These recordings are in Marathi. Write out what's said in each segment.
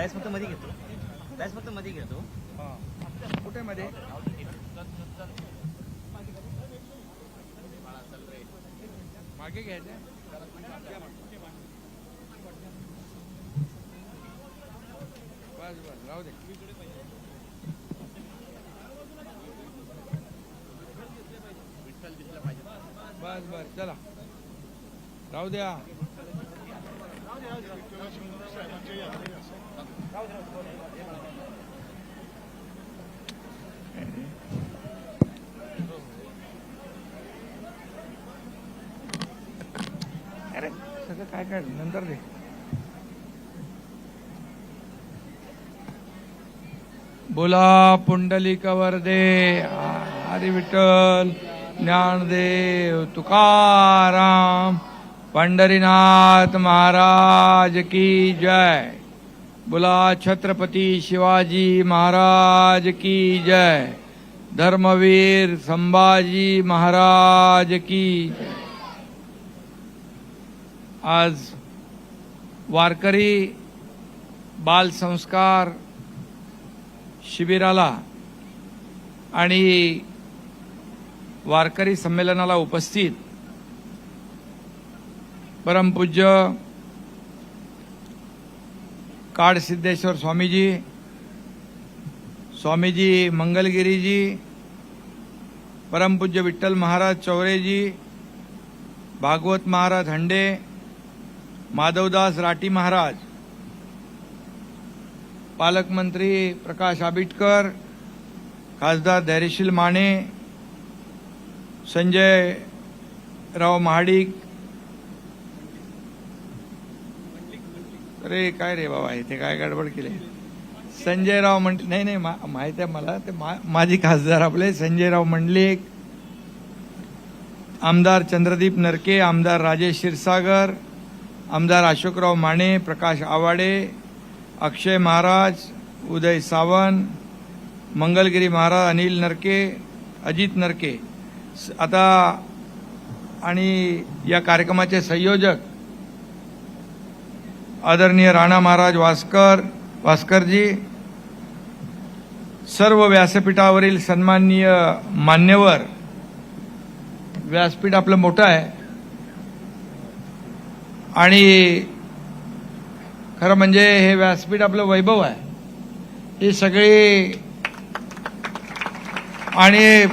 बॅस फक्त मध्ये घेतो. बॅस फक्त मध्ये घेतो. कुठे मध्ये? मागे घ्यायचं बस बस राहू दे. बस बस चला. राहू द्या. अरे सगळं काय काय नंतर दे. बोला कुंडली कवर दे हरी विठ्ठल ज्ञानदेव तुकाराम. पंढरीनाथ महाराज की जय। बोला छत्रपती शिवाजी महाराज की जय। धर्मवीर संभाजी महाराज की आज वारकरी बाल संस्कार शिबिराला आणि वारकरी संमेलनाला उपस्थित परमपूज्य काडसिद्धेश्वर स्वामीजी स्वामीजी मंगलगिरीजी परमपूज्य विठ्ठल महाराज चौरेजी भागवत महाराज हंडे माधवदास राठी महाराज पालकमंत्री प्रकाश आबिटकर खासदार धैर्यशील माने संजय राव महाडिक अरे काय रे बाबा इथे काय गडबड केली? संजयराव मंड नाही नाही मा- माहिती आहे मला ते मा- माझी खासदार आपले संजयराव मंडलिक आमदार चंद्रदीप नरके आमदार राजेश क्षीरसागर आमदार अशोकराव माने प्रकाश आवाडे अक्षय महाराज उदय सावंत मंगलगिरी महाराज अनिल नरके अजित नरके. आता आणि या कार्यक्रमाचे संयोजक आदरणीय राणा महाराज वास्कर वास्करजी सर्व व्यासपीठावरील सन्माननीय मान्यवर व्यासपीठ आपलं मोठं आहे. आणि खरं म्हणजे हे व्यासपीठ आपलं वैभव आहे. ही सगळी आणि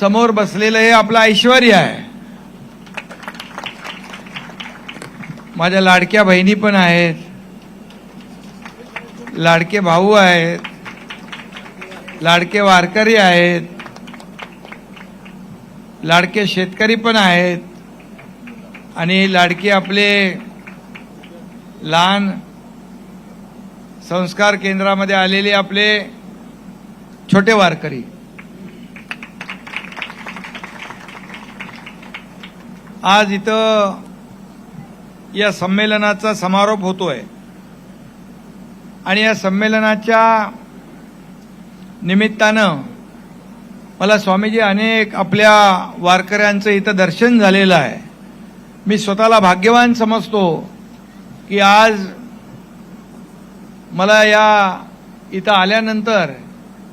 समोर बसलेलं हे आपलं ऐश्वर आहे. माझ्या लाडक्या बहिणी पण आहेत. लाडके भाऊ आहेत. लाडके वारकरी आहेत. लाडके शेतकरी पण आहेत. आणि लाडके आपले लहान संस्कार केंद्रामध्ये आलेले आपले छोटे वारकरी. आज इथं या संमेलनाचा समारोप होतोय. आणि या संमेलनाच्या निमित्तानं मला स्वामीजी अनेक आपल्या वारकऱ्यांचं इथं दर्शन झालेलं आहे. मी स्वतःला भाग्यवान समजतो की आज मला या इथं आल्यानंतर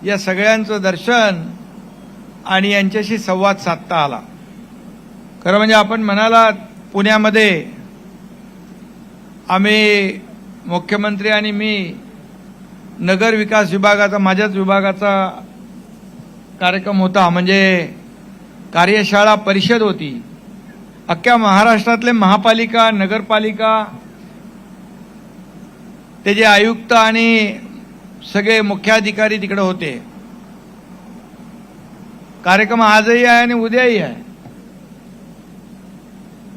या सगळ्यांचं दर्शन आणि यांच्याशी संवाद साधता आला. खरं म्हणजे आपण म्हणाला पुण्यामध्ये आम्ही मुख्यमंत्री आणि मी नगर विकास विभागाचा माझ्याच विभागाचा कार्यक्रम होता. म्हणजे कार्यशाळा परिषद होती. अख्ख्या महाराष्ट्रातले महापालिका नगरपालिका ते जे आयुक्त आणि सगळे मुख्याधिकारी तिकडे होते. कार्यक्रम आजही आहे आणि उद्याही आहे.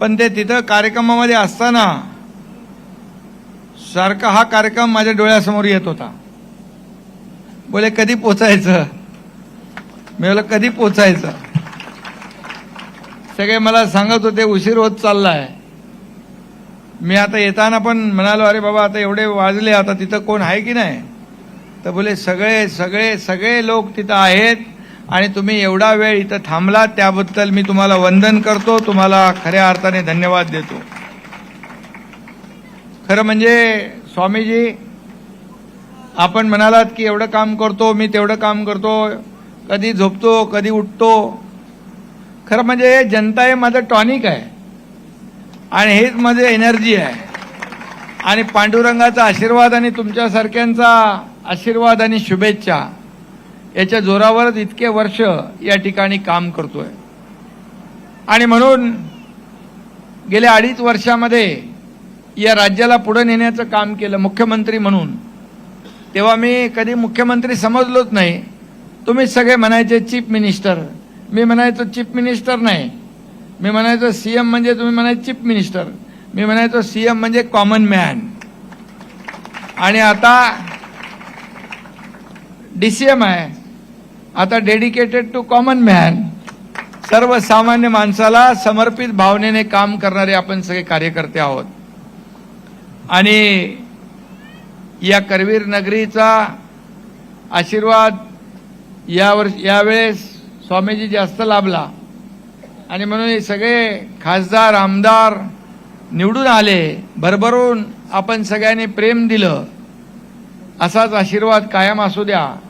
पण ते तिथं कार्यक्रमामध्ये असताना सारखा हा कार्यक्रम माझ्या डोळ्यासमोर येत होता. बोले कधी पोचायचं? मी बोला कधी पोचायचं? सगळे मला सांगत होते उशीर होत चाललाय. मी आता येताना पण म्हणालो अरे बाबा आता एवढे वाजले आता तिथं कोण आहे की नाही? तर बोले सगळे सगळे सगळे लोक तिथं आहेत आणि तुम्ही एवढा वेळ इथं थांबला त्याबद्दल मी तुम्हाला वंदन करतो तुम्हाला खऱ्या अर्थाने धन्यवाद देतो. खरं म्हणजे स्वामीजी आपण म्हणालात की एवढं काम करतो मी तेवढं काम करतो कधी झोपतो कधी उठतो. खरं म्हणजे जनता हे माझं टॉनिक आहे. आणि हेच माझं एनर्जी आहे. आणि पांडुरंगाचा आशीर्वाद आणि तुमच्यासारख्यांचा आशीर्वाद आणि शुभेच्छा याच्या जोरावरच इतके वर्ष या ठिकाणी काम करतोय. आणि म्हणून गेल्या अडीच वर्षामध्ये या राज्याला पुढे नेण्याचं काम केलं मुख्यमंत्री म्हणून. तेव्हा मी कधी मुख्यमंत्री समजलोच नाही. तुम्ही सगळे म्हणायचे चीफ मिनिस्टर. मी म्हणायचो चीफ मिनिस्टर नाही. मी म्हणायचो सीएम म्हणजे तुम्ही म्हणायचे चीफ मिनिस्टर. मी म्हणायचो सीएम म्हणजे कॉमन मॅन. आणि आता डीसीएम आहे. आता डेडिकेटेड टू कॉमन मॅन. सर्वसामान्य माणसाला समर्पित भावनेने काम करणारे आपण सगळे कार्यकर्ते आहोत. आणि या करवीर नगरीचा आशीर्वाद यावर यावेळेस स्वामीजी जास्त लाभला. आणि म्हणून हे सगळे खासदार आमदार निवडून आले भरभरून आपण सगळ्यांनी प्रेम दिलं. असाच आशीर्वाद कायम असू द्या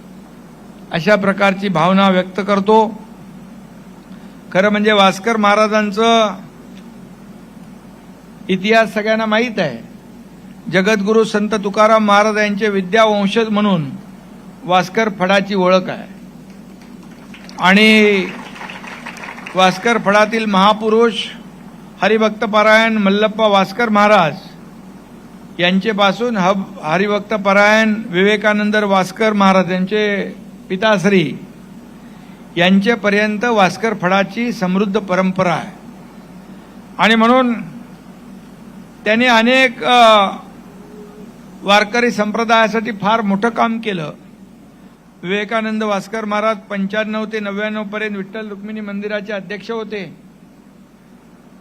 अशा प्रकारची भावना व्यक्त करतो. खरं म्हणजे वास्कर महाराजांचं इतिहास सगळ्यांना माहीत आहे. जगद्गुरु संत तुकाराम महाराज यांचे विद्यावंशज म्हणून वास्कर फडाची ओळख आहे. आणि वास्कर फडातील महापुरुष हरिभक्त परायण मल्लप्पा वास्कर महाराज यांचेपासून हब हरिभक्त परायण विवेकानंद वास्कर महाराज यांचे पिताश्री यांच्यापर्यंत वास्कर फडाची समृद्ध परंपरा आहे. आणि म्हणून त्यांनी अनेक वारकरी संप्रदायासाठी फार मोठं काम केलं. विवेकानंद वास्कर महाराज पंच्याण्णव ते नव्याण्णव पर्यंत विठ्ठल रुक्मिणी मंदिराचे अध्यक्ष होते.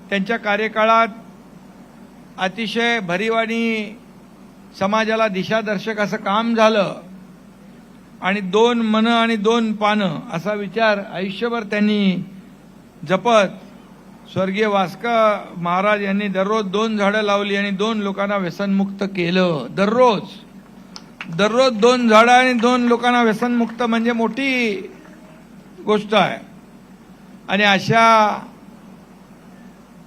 त्यांच्या कार्यकाळात अतिशय भरीवाणी समाजाला दिशादर्शक असं काम झालं. आणि दोन मन आणि दोन पानं असा विचार आयुष्यभर त्यांनी जपत स्वर्गीय वास्का महाराज यांनी दररोज दोन झाडं लावली आणि दोन लोकांना व्यसनमुक्त केलं. दररोज. दररोज दोन झाडं आणि दोन लोकांना व्यसनमुक्त म्हणजे मोठी गोष्ट आहे. आणि अशा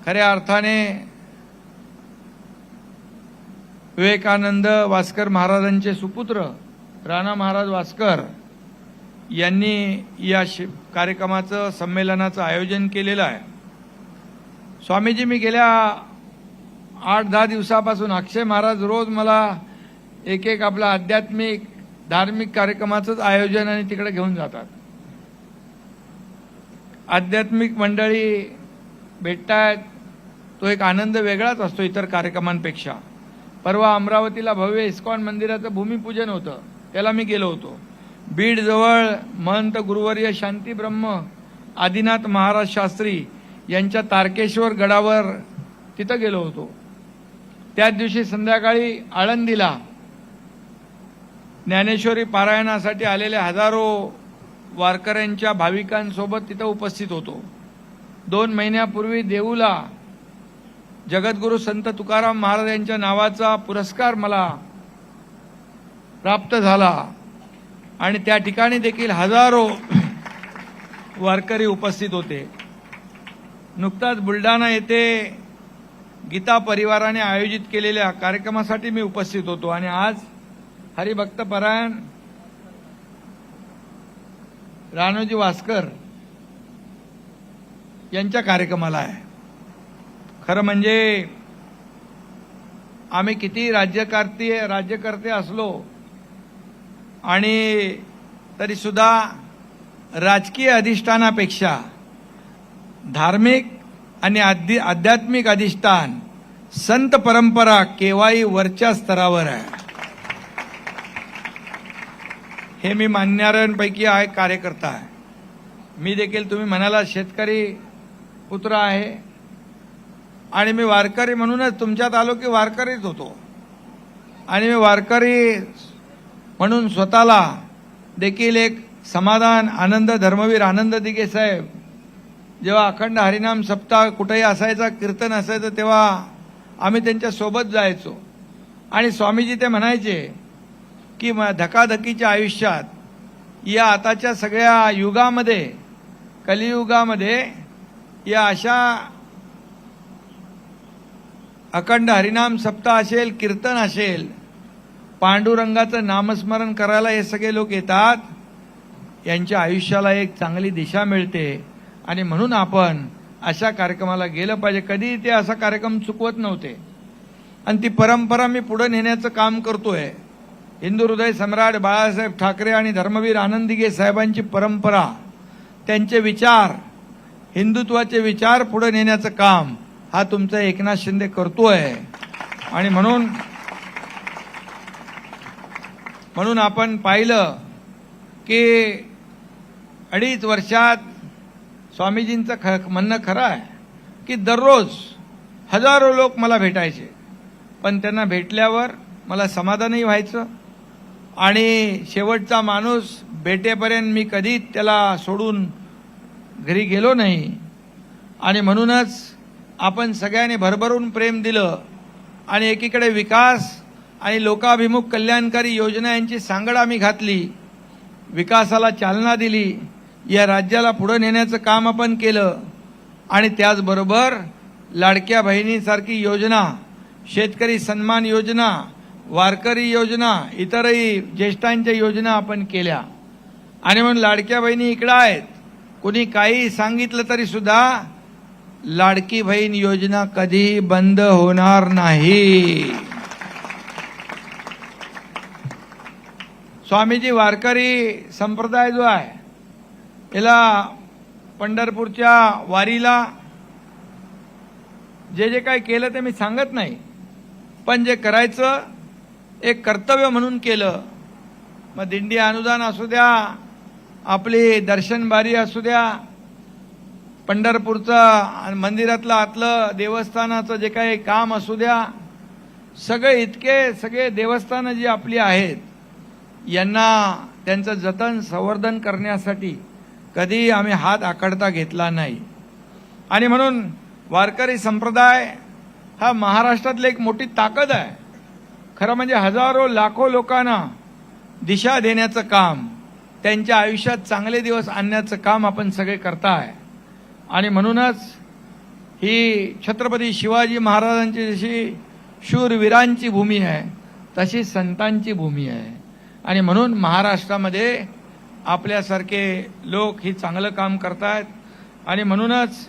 खऱ्या अर्थाने विवेकानंद वास्कर महाराजांचे सुपुत्र राणा महाराज वास्कर यांनी या शि कार्यक्रमाचं संमेलनाचं आयोजन केलेलं आहे. स्वामीजी मी गेल्या आठ दहा दिवसापासून अक्षय महाराज रोज मला एक एक आपला आध्यात्मिक धार्मिक कार्यक्रमाचंच आयोजन आणि तिकडे घेऊन जातात. आध्यात्मिक मंडळी भेटतायत. तो एक आनंद वेगळाच असतो इतर कार्यक्रमांपेक्षा. परवा अमरावतीला भव्य इस्कॉन मंदिराचं भूमिपूजन होतं. त्याला मी गेलो होतो. बीडजवळ महंत गुरुवर्य शांती ब्रह्म आदिनाथ महाराज शास्त्री यांच्या तारकेश्वर गडावर तिथं गेलो होतो. त्याच दिवशी संध्याकाळी आळंदीला ज्ञानेश्वरी पारायणासाठी आलेले हजारो वारकऱ्यांच्या भाविकांसोबत तिथं उपस्थित होतो. दोन महिन्यापूर्वी देऊला जगद्गुरु संत तुकाराम महाराज यांच्या नावाचा पुरस्कार मला प्राप्त झाला आणि त्या ठिकाणी देखील हजारो वारकरी उपस्थित होते. नुकताच बुलढाणा येथे गीता परिवाराने आयोजित केलेल्या कार्यक्रमासाठी मी उपस्थित होतो आणि आज हरिभक्त परायण राणोजी वास्कर यांच्या कार्यक्रमाला आहे. खरं म्हणजे आम्ही किती राज्यकर्ते राज्यकर्ते असलो आणि तरीसुद्धा राजकीय अधिष्ठानापेक्षा धार्मिक आणि आध्य आध्यात्मिक अधिष्ठान संत परंपरा केव्हाही वरच्या स्तरावर आहे. हे मी मानणाऱ्यांपैकी आहे कार्यकर्ता आहे. मी देखील तुम्ही म्हणाला शेतकरी पुत्र आहे. आणि मी वारकरी म्हणूनच तुमच्यात आलो की वारकरीच होतो. आणि मी वारकरी म्हणून स्वतःला देखील एक समाधान आनंद धर्मवीर आनंद दिगे साहेब जेव्हा अखंड हरिनाम सप्ताह कुठेही असायचा कीर्तन असायचं तेव्हा आम्ही त्यांच्यासोबत जायचो. आणि स्वामीजी ते म्हणायचे की म- धकाधकीच्या आयुष्यात या आताच्या सगळ्या युगामध्ये कलियुगामध्ये या अशा अखंड हरिनाम सप्ताह असेल कीर्तन असेल पांडुरंगाचं नामस्मरण करायला हे सगळे लोक येतात यांच्या आयुष्याला एक चांगली दिशा मिळते. आणि म्हणून आपण अशा कार्यक्रमाला गेलं पाहिजे. कधी ते असा कार्यक्रम चुकवत नव्हते. आणि ती परंपरा मी पुढे नेण्याचं काम करतोय. हिंदू हृदय सम्राट बाळासाहेब ठाकरे आणि धर्मवीर आनंदीगे साहेबांची परंपरा त्यांचे विचार हिंदुत्वाचे विचार पुढे नेण्याचं काम हा तुमचा एकनाथ शिंदे करतोय. आणि म्हणून म्हणून आपण पाहिलं की अडीच वर्षात स्वामीजींचं ख म्हणणं खरं आहे की दररोज हजारो लोक मला भेटायचे. पण त्यांना भेटल्यावर मला समाधानही व्हायचं आणि शेवटचा माणूस भेटेपर्यंत मी कधीच त्याला सोडून घरी गेलो नाही. आणि म्हणूनच आपण सगळ्यांनी भरभरून प्रेम दिलं आणि एकीकडे विकास आणि लोकाभिमुख कल्याणकारी योजना यांची सांगड आम्ही घातली विकासाला चालना दिली या राज्याला पुढं नेण्याचं काम आपण केलं. आणि त्याचबरोबर लाडक्या बहिणीसारखी योजना शेतकरी सन्मान योजना वारकरी योजना इतरही ज्येष्ठांच्या योजना आपण केल्या. आणि म्हणून लाडक्या बहिणी इकडं आहेत. कुणी काही सांगितलं तरी सुद्धा लाडकी बहीण योजना कधी बंद होणार नाही. स्वामीजी वारकरी संप्रदाय जो आहे याला पंढरपूरच्या वारीला जे जे काय केलं ते मी सांगत नाही. पण जे करायचं एक कर्तव्य म्हणून केलं. मग दिंडी अनुदान असू द्या आपली दर्शनबारी असू द्या पंढरपूरचं मंदिरातलं आतलं देवस्थानाचं जे काही काम असू द्या सगळे इतके सगळे देवस्थानं जी आपली आहेत यांना त्यांचं जतन संवर्धन करण्यासाठी कधी आम्ही हात आकडता घेतला नाही. आणि म्हणून वारकरी संप्रदाय हा महाराष्ट्रातली एक मोठी ताकद आहे. खरं म्हणजे हजारो लाखो लोकांना दिशा देण्याचं काम त्यांच्या आयुष्यात चांगले दिवस आणण्याचं काम आपण सगळे करताय. आणि म्हणूनच ही छत्रपती शिवाजी महाराजांची जशी शूरवीरांची भूमी आहे तशी संतांची भूमी आहे. आणि म्हणून महाराष्ट्रामध्ये आपल्यासारखे लोक ही चांगलं काम करतायत. आणि म्हणूनच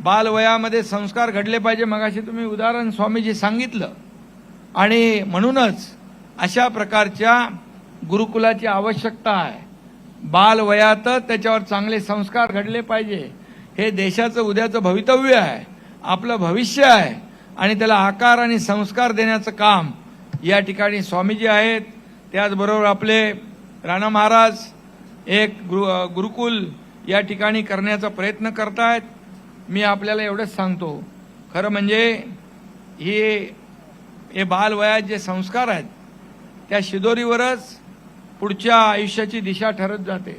बालवयामध्ये संस्कार घडले पाहिजे. मगाशी तुम्ही उदाहरण स्वामीजी सांगितलं. आणि म्हणूनच अशा प्रकारच्या गुरुकुलाची आवश्यकता आहे. बालवयातच त्याच्यावर चांगले संस्कार घडले पाहिजे. हे देशाचं उद्याचं भवितव्य आहे. आपलं भविष्य आहे. आणि त्याला आकार आणि संस्कार देण्याचं काम या ठिकाणी स्वामीजी आहेत. त्याचबरोबर आपले राणा महाराज एक गुरु गुरुकुल या ठिकाणी करण्याचा प्रयत्न करतायत. मी आपल्याला एवढंच सांगतो. खरं म्हणजे ही हे बालवयात जे संस्कार आहेत त्या शिदोरीवरच पुढच्या आयुष्याची दिशा ठरत जाते.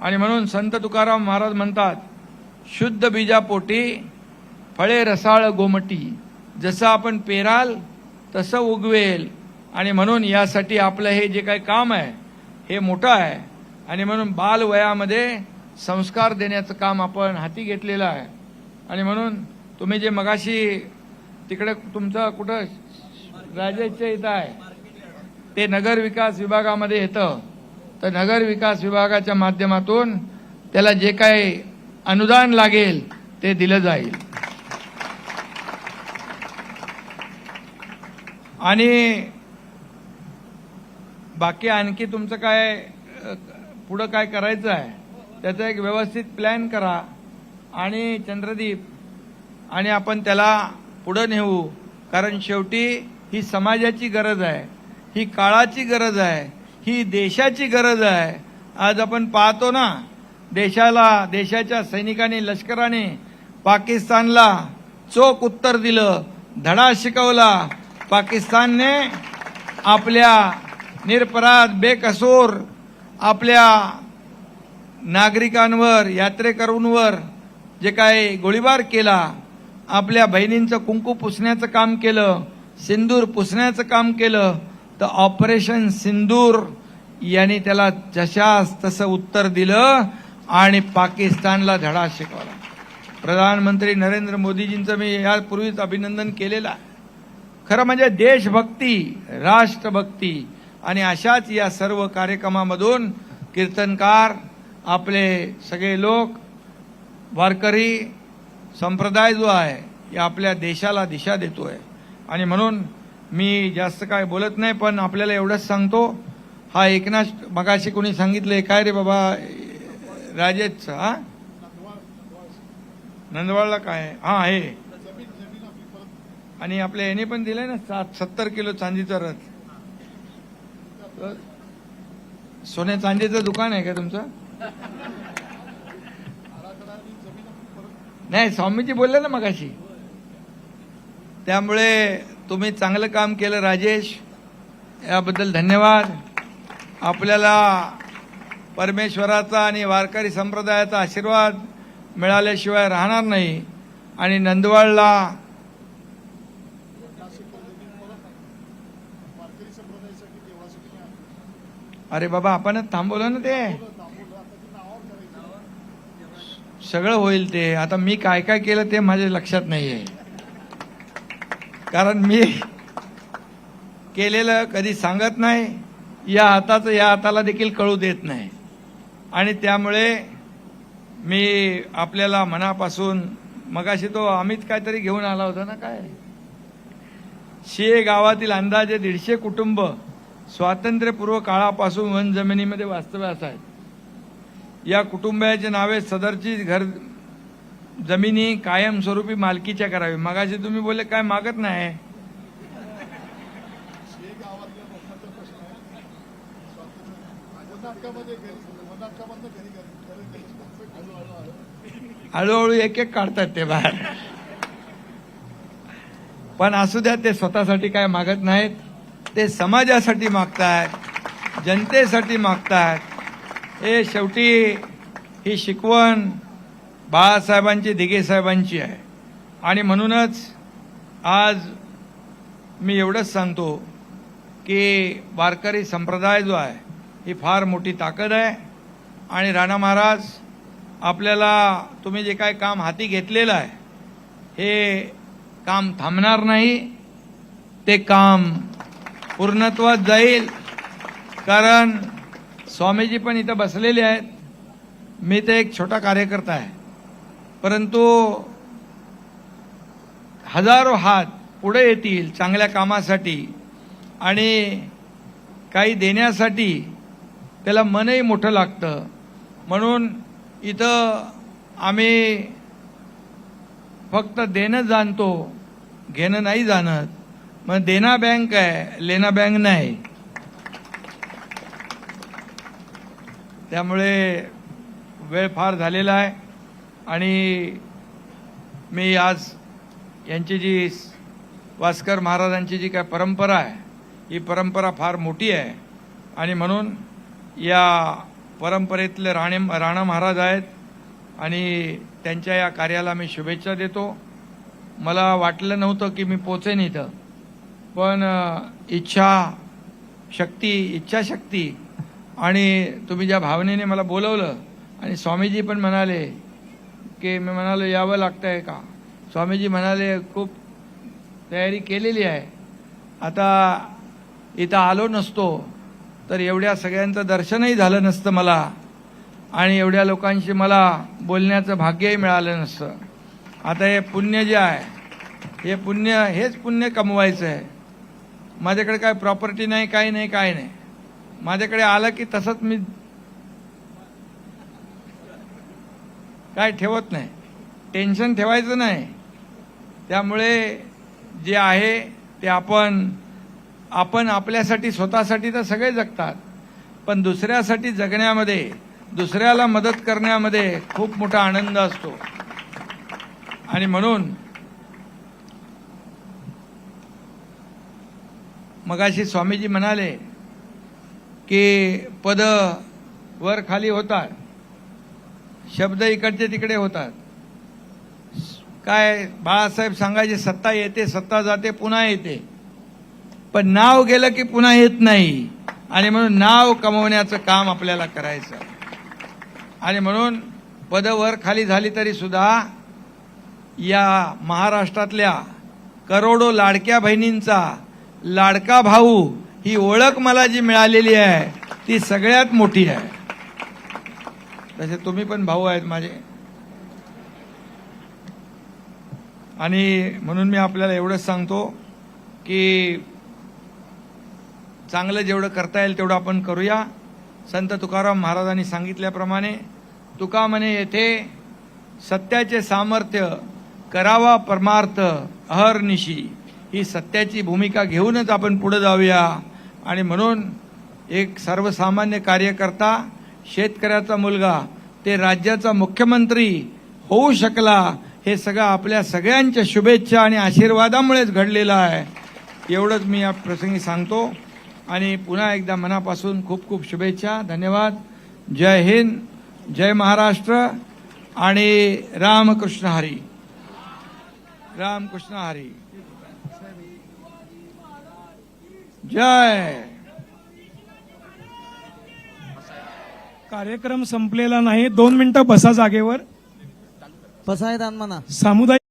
आणि म्हणून संत तुकाराम महाराज म्हणतात शुद्ध बीजापोटी फळे रसाळ गोमटी. जसं आपण पेराल तसं उगवेल. आणि म्हणून यासाठी आपलं हे जे काही काम आहे हे मोठं आहे. आणि म्हणून बालवयामध्ये संस्कार देण्याचं काम आपण हाती घेतलेलं आहे. आणि म्हणून तुम्ही जे मगाशी तिकडे तुमचं कुठं राजाच्या इथं आहे ते नगर विकास विभागामध्ये येतं. तर नगर विकास विभागाच्या माध्यमातून त्याला जे काही अनुदान लागेल ते दिलं जाईल. आणि बाकी आणखी तुमचं काय पुढं काय करायचं आहे त्याचा एक व्यवस्थित प्लॅन करा. आणि चंद्रदीप आणि आपण त्याला पुढं नेऊ. कारण शेवटी ही समाजाची गरज आहे ही काळाची गरज आहे ही देशाची गरज आहे. आज आपण पाहतो ना देशाला देशाच्या सैनिकांनी लष्कराने पाकिस्तानला चोख उत्तर दिलं धडा शिकवला. पाकिस्तानने आपल्या निरपराध बेकसूर आपल्या नागरिकांवर यात्रेकरूंवर जे काय गोळीबार केला आपल्या बहिणींचं कुंकू पुसण्याचं काम केलं सिंदूर पुसण्याचं काम केलं तर ऑपरेशन सिंदूर यांनी त्याला जशास तसं उत्तर दिलं आणि पाकिस्तानला धडा शिकवला. प्रधानमंत्री नरेंद्र मोदीजींचं मी यापूर्वीच अभिनंदन केलेलं खरं म्हणजे देशभक्ती राष्ट्रभक्ती आणि अशाच या सर्व कार्यक्रमामधून कीर्तनकार आपले सगळे लोक वारकरी संप्रदाय जो आहे या आपल्या देशाला दिशा देतोय. आणि म्हणून मी जास्त काय बोलत नाही पण आपल्याला एवढंच सांगतो. हा एकनाथ मगाशी कोणी सांगितले काय रे बाबा राजेशचा हा? नंदवाळला काय? हा आहे. आणि आपल्या याने पण दिलंय ना सात सत्तर किलो चांदीचा रथ. सोन्या चांदीचं दुकान आहे का तुमचं? नाही स्वामीजी बोलले ना मगाशी. त्यामुळे तुम्ही चांगलं काम केलं राजेश. याबद्दल धन्यवाद. आपल्याला परमेश्वराचा आणि वारकरी संप्रदायाचा आशीर्वाद मिळाल्याशिवाय राहणार नाही. आणि नंदवाळला अरे बाबा आपणच थांबवलं ना ते? सगळं होईल ते. आता मी काय काय केलं ते माझ्या लक्षात नाहीये. कारण मी केलेलं कधी सांगत नाही या हाताचं या हाताला देखील कळू देत नाही. आणि त्यामुळे मी आपल्याला मनापासून मगाशी तो अमित काहीतरी घेऊन आला होता ना काय? शे गावातील अंदाजे दीडशे कुटुंब स्वातंत्र्यपूर्व काळापासून वन जमिनीमध्ये वास्तव्यास आहेत. या कुटुंबाची नावे सदरची घर जमिनी कायमस्वरूपी मालकीच्या करावी. मगाशी तुम्ही बोलले काय मागत नाही? हळूहळू एक एक काढतात ते बाहेर. पण असू द्या ते स्वतःसाठी काय मागत नाहीत. ते समाजासाठी मागतायत जनतेसाठी मागतायत. हे शेवटी ही शिकवण बाळासाहेबांची दिघेसाहेबांची आहे. आणि म्हणूनच आज मी एवढंच सांगतो की वारकरी संप्रदाय जो आहे ही फार मोठी ताकद आहे. आणि राणा महाराज आपल्याला तुम्ही जे काय काम हाती घेतलेलं आहे हे काम थांबणार नाही. ते काम पूर्णत्वात जाईल. कारण स्वामीजी पण इथं बसलेले आहेत. मी तर एक छोटा कार्यकर्ता आहे. परंतु हजारो हात पुढे येतील चांगल्या कामासाठी आणि काही देण्यासाठी त्याला मनही मोठं लागतं. म्हणून इथं आम्ही फक्त देणं जाणतो घेणं नाही जाणत. मग देना बँक आहे लेना बँक नाही. त्यामुळे वेळ फार झालेला आहे. आणि मी आज यांची जी वास्कर महाराजांची जी काय परंपरा आहे ही परंपरा फार मोठी आहे. आणि म्हणून या परंपरेतले राणे राणा महाराज आहेत. आणि त्यांच्या या कार्याला मी शुभेच्छा देतो. मला वाटलं नव्हतं की मी पोचेन इथं. पण इच्छा शक्ती इच्छाशक्ती आणि तुम्ही ज्या भावनेने मला बोलवलं आणि स्वामीजी पण म्हणाले की मी म्हणालो यावं लागतं आहे का? स्वामीजी म्हणाले खूप तयारी केलेली आहे. आता इथं आलो नसतो तर एवढ्या सगळ्यांचं दर्शनही झालं नसतं मला आणि एवढ्या लोकांशी मला बोलण्याचं भाग्यही मिळालं नसतं. आता हे पुण्य जे आहे हे पुण्य हेच पुण्य कमवायचं आहे. माझ्याकडे काय प्रॉपर्टी नाही काही नाही काय नाही. माझ्याकडे आलं की तसंच मी काय ठेवत नाही. टेन्शन ठेवायचं नाही. त्यामुळे जे आहे ते आपण आपण आपल्यासाठी स्वतःसाठी तर सगळे जगतात. पण दुसऱ्यासाठी जगण्यामध्ये दुसऱ्याला मदत करण्यामध्ये खूप मोठा आनंद असतो. आणि म्हणून मगाशी स्वामीजी म्हणाले की पद वर खाली होतात शब्द इकडचे तिकडे होतात. काय बाळासाहेब सांगायचे सत्ता येते सत्ता जाते पुन्हा येते. पण नाव गेलं की पुन्हा येत नाही. आणि म्हणून नाव कमवण्याचं काम आपल्याला करायचं. आणि म्हणून पदवर खाली झाली तरी सुद्धा या महाराष्ट्रातल्या करोडो लाडक्या बहिणींचा लाडका भाऊ ही ओळख मला जी मिळालेली आहे ती सगळ्यात मोठी आहे. तसे तुम्ही पण भाऊ आहेत माझे. आणि म्हणून मी आपल्याला एवढंच सांगतो की चांगलं जेवढं करता येईल तेवढं आपण करूया. संत तुकाराम महाराजांनी सांगितल्याप्रमाणे तुका म्हणे येथे सत्याचे सामर्थ्य करावा परमार्थ अहर्निशी. ही सत्याची भूमिका घेऊनच आपण पुढे जाऊया. आणि म्हणून एक सर्वसामान्य कार्यकर्ता शेतकऱ्याचा मुलगा ते राज्याचा मुख्यमंत्री होऊ शकला हे सगळं आपल्या सगळ्यांच्या शुभेच्छा आणि आशीर्वादामुळेच घडलेलं आहे. एवढंच मी या प्रसंगी सांगतो. आणि पुन्हा एकदा मनापासून खूप खूप शुभेच्छा धन्यवाद. जय हिंद जय महाराष्ट्र आणि रामकृष्ण हरी. रामकृष्ण हरी. जय। कार्यक्रम संपलेला नाही. दोन मिनिटं बसा जागेवर. पसायदान म्हणा. सामुदायिक